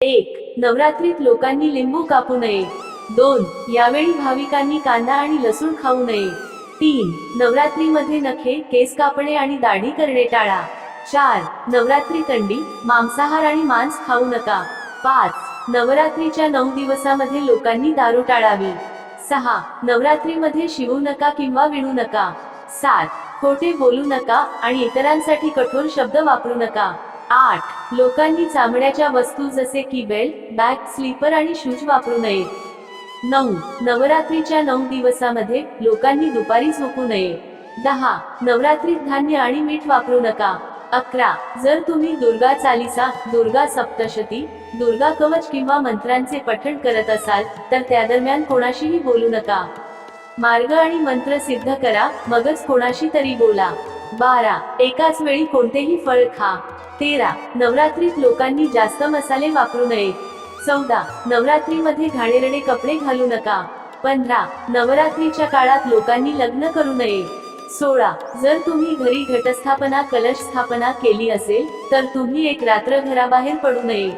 एक नवरात्रीत लोकांनी लिंबू कापू नये. दोन यावेळी भाविकांनी कांदा आणि लसूण खाऊ नये. तीन नवरात्रीमध्ये नखे केस कापणे आणि दाढी करणे टाळा. चार नवरात्री थंडी मांसाहार आणि मांस खाऊ नका. पाच नवरात्रीच्या नऊ दिवसामध्ये लोकांनी दारू टाळावी. सहा नवरात्रीमध्ये शिवू नका किंवा विणू नका. सात खोटे बोलू नका आणि इतरांसाठी कठोर शब्द वापरू नका. आठ. लोकांनी चामड्याच्या वस्तू जसे की बेल्ट बॅग स्लीपर आणि शूज वापरू नये. नऊ. नवरात्रीच्या नऊ दिवसामध्ये लोकांनी दुपारी झोपू नये. दहा. नवरात्रीत धान्य आणि मीठ वापरू नका. अकरा. जर तुम्ही दुर्गा चालिसा दुर्गा सप्तशती दुर्गा कवच किंवा मंत्रांचे पठण करत असाल तर त्या दरम्यान कोणाशीही बोलू नका. मार्ग आणि मंत्र सिद्ध करा मगच कोणाशी तरी बोला. बारा. एकाच वेळी कोणतेही फळ खा. तेरा नवरात्रीत लोकांनी जास्त मसाले वापरू नये. चौदा नवरात्रीमध्ये घाणेरडे कपडे घालू नका. पंधरा नवरात्रीच्या काळात लोकांनी लग्न करू नये. सोळा जर तुम्ही घरी घटस्थापना कलश स्थापना केली असेल तर तुम्ही एक रात्र घराबाहेर पडू नये.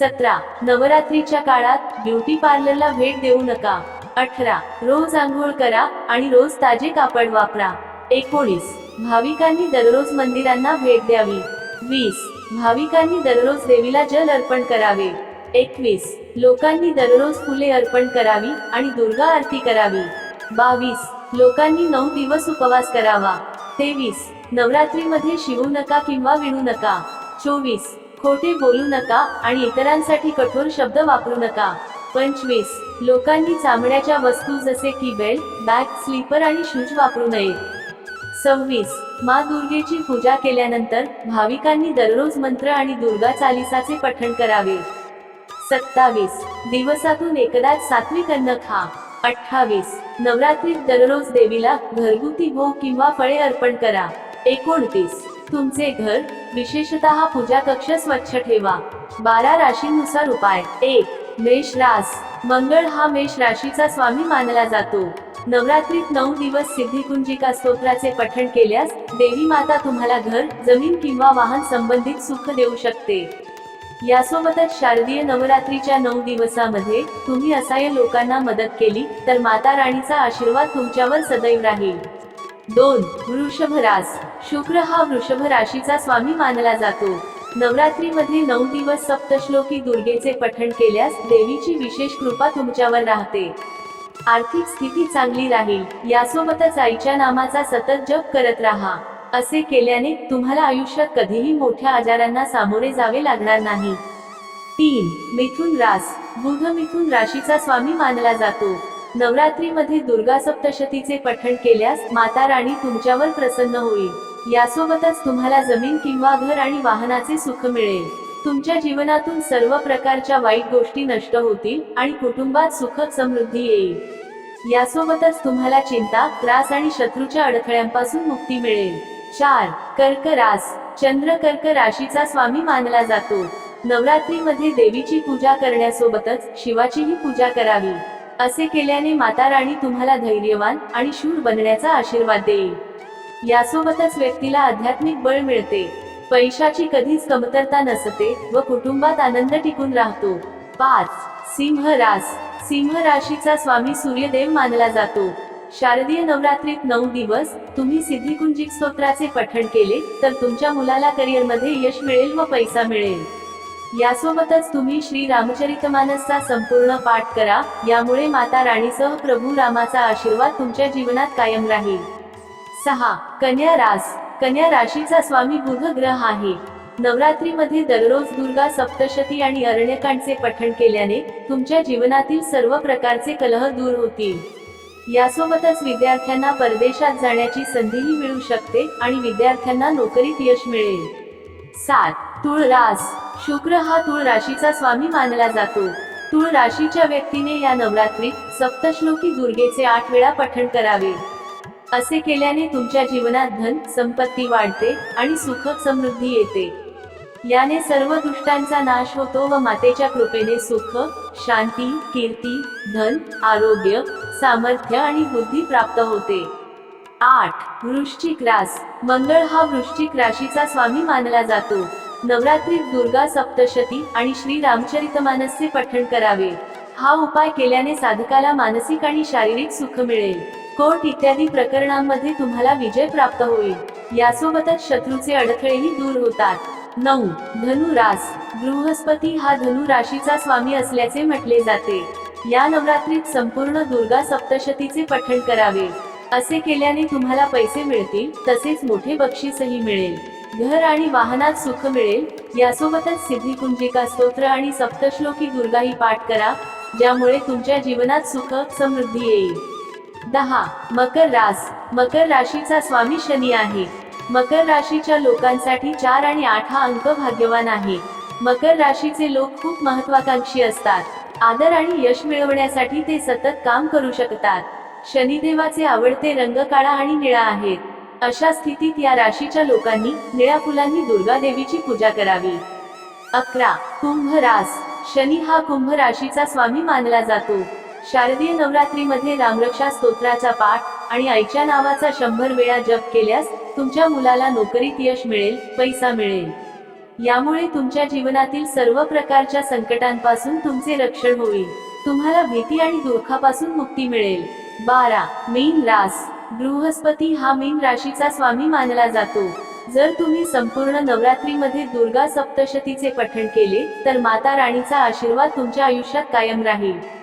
सतरा नवरात्रीच्या काळात ब्युटी पार्लरला भेट देऊ नका. अठरा रोज आंघोळ करा आणि रोज ताजे कापड वापरा. एकोणीस भाविकांनी दररोज मंदिरांना भेट द्यावी. वीस भाविकांनी दररोज देवीला जल अर्पण करावे. एकवीस. लोकांनी दररोज फुले अर्पण करावी आणि दुर्गा आरती करावी. बावीस. लोकांनी नऊ दिवस उपवास करावा. तेवीस. नवरात्रीमध्ये शिवू नका किंवा विणू नका. चोवीस. खोटे बोलू नका आणि इतरांसाठी कठोर शब्द वापरू नका. पंचवीस. लोकांनी चामड्याच्या वस्तू जसे की बेल्ट बॅग स्लीपर आणि शूज वापरू नये. सव्वीस. मा दुर्गेची पूजा केल्यानंतर भाविकांनी दररोज मंत्र आणि दुर्गा चालिसाचे पठण करावे. सत्तावीस. दिवसातून एकदाच सात्विक अन्न खा. अठ्ठावीस. नवरात्रीत दररोज देवीला घरगुती भोग किंवा फळे अर्पण करा. एकोणतीस. तुमचे घर विशेषतः पूजा कक्ष स्वच्छ ठेवा. बारा राशींनुसार उपाय. एक. मेष रास. मंगळ हा मेष राशीचा स्वामी मानला जातो. नवरात्रीत नऊ दिवस सिद्धिकुंजिका स्तोत्राचे पठण केल्यास देवी माता तुम्हाला घर जमीन किंवा वाहन संबंधित सुख देऊ शकते. यासोबतच शारदीय नवरात्रीच्या नऊ दिवसामध्ये तुम्ही असाय लोकांना मदत केली तर माता राणीचा आशीर्वाद तुमच्यावर सदैव राहील. दोन वृषभ रास. शुक्र हा वृषभ राशीचा स्वामी मानला जातो. नवरात्रीमध्ये नऊ दिवस सप्तश्लोकी दुर्गेचे पठण केल्यास देवीची विशेष कृपा तुमच्यावर राहते. आर्थिक स्थिती चांगली राहील यासोबतच आईच्या नामाचा सतत जप करत राहा. असे केल्याने तुम्हाला आयुष्यात कधीही मोठ्या आजारांना सामोरे जावे लागणार नाही. तीन मिथुन रास. बुध मिथुन राशीचा स्वामी मानला जातो. नवरात्रीमध्ये दुर्गा सप्तशतीचे पठण केल्यास माता राणी तुमच्यावर प्रसन्न होईल. यासोबतच तुम्हाला जमीन किंवा घर आणि वाहनाचे सुख मिळेल. तुमच्या जीवनातून सर्व प्रकारच्या वाईट गोष्टी नष्ट होतील आणि कुटुंबात सुख समृद्धी येईल. यासोबतच तुम्हाला चिंता त्रास आणि शत्रूच्या अडथळ्यांपासून मुक्ती मिळेल. चार कर्क रास. चंद्र कर्क राशीचा स्वामी मानला जातो. नवरात्रीमध्ये देवीची पूजा करण्यासोबतच शिवाचीही पूजा करावी. असे केल्याने माता राणी तुम्हाला धैर्यवान आणि शूर बनण्याचा आशीर्वाद देईल. यासोबतच व्यक्तीला आध्यात्मिक बळ मिळते. पैशाची कधीच कमतरता नसते व कुटुंबात आनंद टिकून राहतो. पाच. सिंह रास. सिंह राशीचा स्वामी सूर्यदेव मानला जातो. शारदीय नवरात्रीत नऊ दिवस तुम्ही सिद्धिकुंजिक स्तोत्राचे पठण केले तर तुमच्या मुलाला करिअरमध्ये यश मिळेल व पैसा मिळेल. यासोबतच तुम्ही श्री रामचरितमानसचा संपूर्ण पाठ करा यामुळे माता राणीसह प्रभू रामाचा आशीर्वाद तुमच्या जीवनात कायम राहील. सहा. कन्या रास. कन्या राशीचा स्वामी बुध ग्रह आहे. नवरात्रीमध्ये दररोज दुर्गा सप्तशती आणि अरण्यकांडचे पठण केल्याने तुमच्या जीवनातील सर्व प्रकारचे कलह दूर होतील. यासोबतच विद्यार्थ्यांना परदेशात जाण्याची संधीही मिळू शकते आणि विद्यार्थ्यांना नोकरीत यश मिळेल. सात तुळ रास. शुक्र हा तुळ राशीचा स्वामी मानला जातो. तुळ राशीच्या व्यक्तीने या नवरात्रीत सप्तश्लोकी दुर्गेचे आठ वेळा पठण करावे. असे केल्याने तुमच्या जीवनात धन संपत्ती वाढते आणि सुख समृद्धी येते. याने सर्व दुष्टांचा नाश होतो व मातेच्या कृपेने सुख शांती कीर्ती धन आरोग्य सामर्थ्य आणि बुद्धी प्राप्त होते. आठ. वृश्चिक रास. मंगळ हा वृश्चिक राशीचा स्वामी मानला जातो. नवरात्रीत दुर्गा सप्तशती आणि श्री रामचरितमानसचे पठण करावे. हा उपाय केल्याने साधकाला मानसिक आणि शारीरिक सुख मिळेल. कोर्ट इत्यादी प्रकरणांमध्ये तुम्हाला विजय प्राप्त होईल. यासोबतच शत्रूचे अडथळेही दूर होतात. नऊ. धनु रास. बृहस्पती हा धनु राशीचा स्वामी असल्याचे म्हटले जाते. या नवरात्रीत संपूर्ण दुर्गा सप्तशतीचे पठण करावे. असे केल्याने तुम्हाला पैसे मिळतील तसेच मोठे बक्षीसही मिळेल. घर आणि वाहनात सुख मिळेल. यासोबतच सिद्धिकुंजिका स्तोत्र आणि सप्तश्लोकी दुर्गाही पाठ करा ज्यामुळे तुमच्या जीवनात सुख समृद्धी येईल. दहा. मकर रास. मकर राशीचा स्वामी शनी आहे. मकर राशीच्या लोकांसाठी चार आणि आठ हा अंक भाग्यवान आहे. मकर राशीचे लोक खूप महत्वाकांक्षी असतात. आदर आणि यश मिळवण्यासाठी ते सतत काम करू शकतात. शनिदेवाचे आवडते रंग काळा आणि निळा आहेत. अशा स्थितीत या राशीच्या लोकांनी निळ्या फुलांनी दुर्गा देवीची पूजा करावी. अकरा. कुंभ रास. शनी हा कुंभ राशीचा स्वामी मानला जातो. शारदीय नवरात्रीमध्ये रामरक्षा स्तोत्राचा पाठ आणि आईच्या नावाचा शंभर वेळा जप केल्यास तुमच्या मुलाला नोकरीत यश मिळेल पैसा मिळेल. यामुळे तुमच्या जीवनातील सर्व प्रकारच्या संकटांपासून तुमचे रक्षण होईल. तुम्हाला भीती आणि दुःखापासून मुक्ती मिळेल. बारा. मीन रास. बृहस्पती हा मीन राशीचा स्वामी मानला जातो. जर तुम्ही संपूर्ण नवरात्रीमध्ये दुर्गा सप्तशतीचे पठण केले तर माता राणीचा आशीर्वाद तुमच्या आयुष्यात कायम राहील.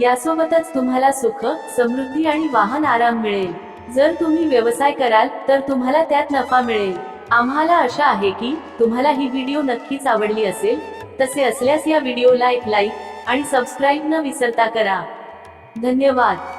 यासोबतच तुम्हाला सुख समृद्धी आणि वाहन आराम मिळेल. जर तुम्ही व्यवसाय कराल तर तुम्हाला त्यात नफा मिळेल. आम्हाला आशा आहे की तुम्हाला ही व्हिडिओ नक्कीच आवडली असेल. तसे असल्यास या व्हिडिओला एक लाईक आणि सबस्क्राईब न विसरता करा. धन्यवाद.